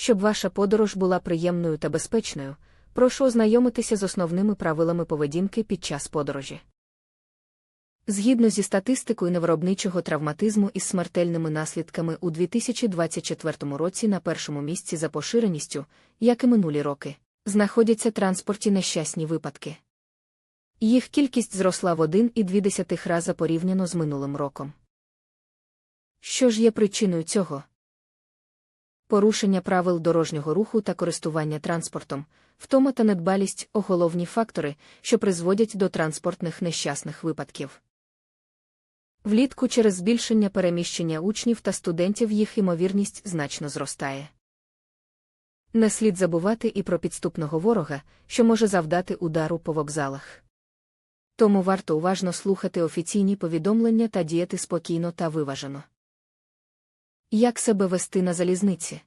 щоб ваша подорож була приємною та безпечною, прошу ознайомитися з основними правилами поведінки під час подорожі. Згідно зі статистикою невиробничого травматизму із смертельними наслідками у 2024 році на першому місці за поширеністю, як і минулі роки, знаходяться транспорті нещасні випадки. Їх кількість зросла в 1,2 рази порівняно з минулим роком. Що ж є причиною цього? Порушення правил дорожнього руху та користування транспортом, втома та недбалість головні фактори, що призводять до транспортних нещасних випадків. Влітку через збільшення переміщення учнів та студентів їх ймовірність значно зростає. Не слід забувати і про підступного ворога, що може завдати удару по вокзалах. Тому варто уважно слухати офіційні повідомлення та діяти спокійно та виважено. Як себе вести на залізниці?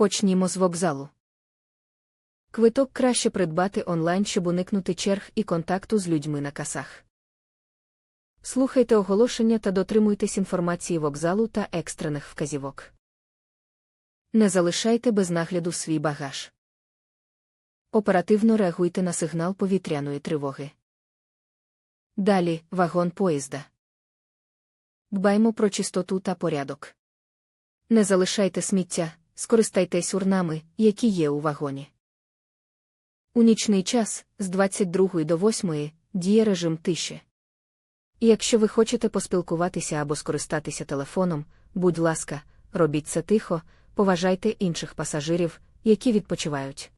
Почнімо з вокзалу. Квиток краще придбати онлайн, щоб уникнути черг і контакту з людьми на касах. Слухайте оголошення та дотримуйтесь інформації вокзалу та екстрених вказівок. Не залишайте без нагляду свій багаж. Оперативно реагуйте на сигнал повітряної тривоги. Далі вагон поїзда. Дбаймо про чистоту та порядок. Не залишайте сміття, скористайтесь урнами, які є у вагоні. У нічний час з 22 до 8 діє режим тиші. І якщо ви хочете поспілкуватися або скористатися телефоном, будь ласка, робіть це тихо, поважайте інших пасажирів, які відпочивають.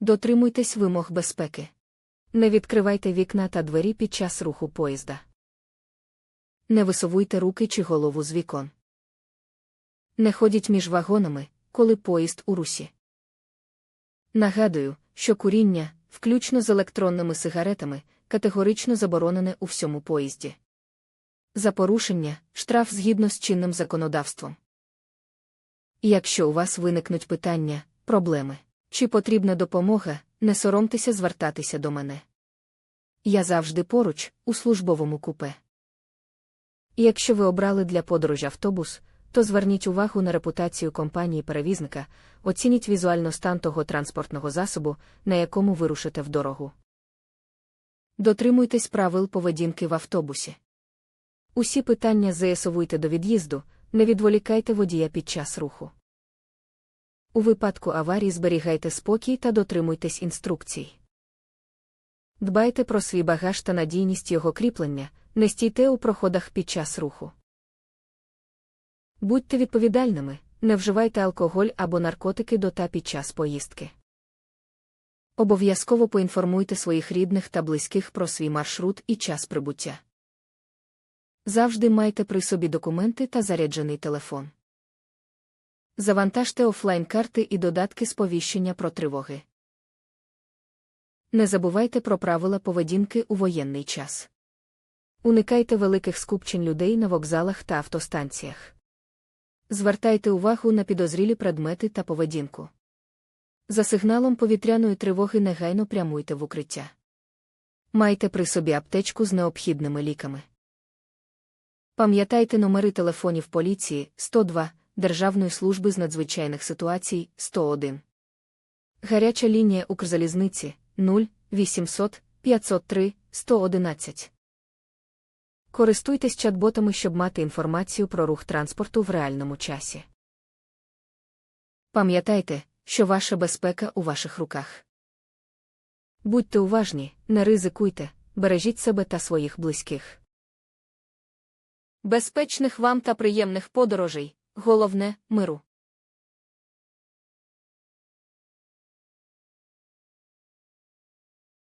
Дотримуйтесь вимог безпеки. Не відкривайте вікна та двері під час руху поїзда. Не висовуйте руки чи голову з вікон. Не ходіть між вагонами, коли поїзд у русі. Нагадую, що куріння, включно з електронними сигаретами, категорично заборонене у всьому поїзді. За порушення штраф згідно з чинним законодавством. Якщо у вас виникнуть питання, проблеми чи потрібна допомога, не соромтеся звертатися до мене. Я завжди поруч, у службовому купе. Якщо ви обрали для подорожі автобус, то зверніть увагу на репутацію компанії перевізника, оцініть візуально стан того транспортного засобу, на якому вирушите в дорогу. Дотримуйтесь правил поведінки в автобусі. Усі питання з'ясовуйте до від'їзду, не відволікайте водія під час руху. У випадку аварії зберігайте спокій та дотримуйтесь інструкцій. Дбайте про свій багаж та надійність його кріплення, не стійте у проходах під час руху. Будьте відповідальними, не вживайте алкоголь або наркотики до та під час поїздки. Обов'язково поінформуйте своїх рідних та близьких про свій маршрут і час прибуття. Завжди майте при собі документи та заряджений телефон. Завантажте офлайн карти і додатки сповіщення про тривоги. Не забувайте про правила поведінки у воєнний час. Уникайте великих скупчень людей на вокзалах та автостанціях. Звертайте увагу на підозрілі предмети та поведінку. За сигналом повітряної тривоги негайно прямуйте в укриття. Майте при собі аптечку з необхідними ліками. Пам'ятайте номери телефонів поліції 102, Державної служби з надзвичайних ситуацій 101. Гаряча лінія Укрзалізниці 0 800 503 111. Користуйтесь чат-ботами, щоб мати інформацію про рух транспорту в реальному часі. Пам'ятайте, що ваша безпека у ваших руках. Будьте уважні, не ризикуйте, бережіть себе та своїх близьких. Безпечних вам та приємних подорожей, головне миру.